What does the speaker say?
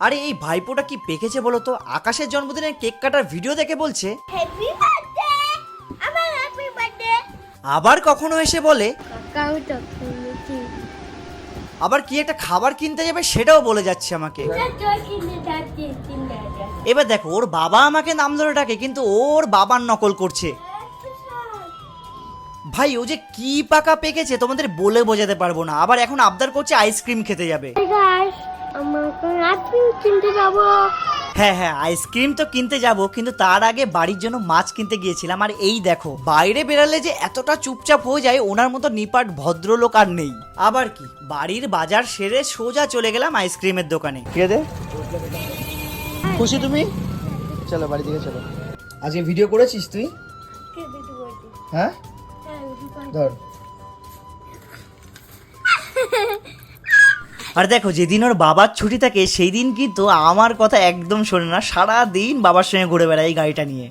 আরে এই ভাইপোটা কি পেকেছে বলো তো? আকাশের জন্মদিনের কেক কাটার ভিডিও দেখে বলছে। হ্যাপি বার্থডে আমার হ্যাপি বার্থডে আবার কখনো এসে বলে? আবার কি একটা খাবার কিনতে যাবে সেটাও বলে যাচ্ছে আমাকে। এবার দেখো ওর বাবা আমাকে নাম ধরে ডাকে কিন্তু ওর বাবার নকল করছে। ভাই ও যে কি পাকা পেকেছে তোমাদের বলে বোঝাতে পারব না। আবার এখন আবদার করছে আইসক্রিম খেতে যাবে। আমাকে কিনতে যাব। হ্যাঁ হ্যাঁ আইসক্রিম তো কিনতে যাব কিন্তু তার আগে বাড়ির জন্য মাছ কিনতে গিয়েছিলাম। আর এই দেখো বাইরে বেরালে যে এতটা চুপচাপ হয়ে যায় ওনার মতো নিপাট ভদ্রলোক আর নেই। আবার কি বাড়ির বাজার সেরে সোজা চলে গেলাম আইসক্রিমের দোকানে। কে দে খুশি তুমি? চলো বাড়ি থেকে চলো। আজকে ভিডিও করেছিস তুই? বলছি হ্যাঁ? ধর। আর দেখো, যেদিন ওর বাবার ছুটি থাকে সেই দিন কিন্তু আমার কথা একদম শোনে না। সারা দিন বাবার সঙ্গে ঘুরে বেড়ায় এই গাড়িটা নিয়ে।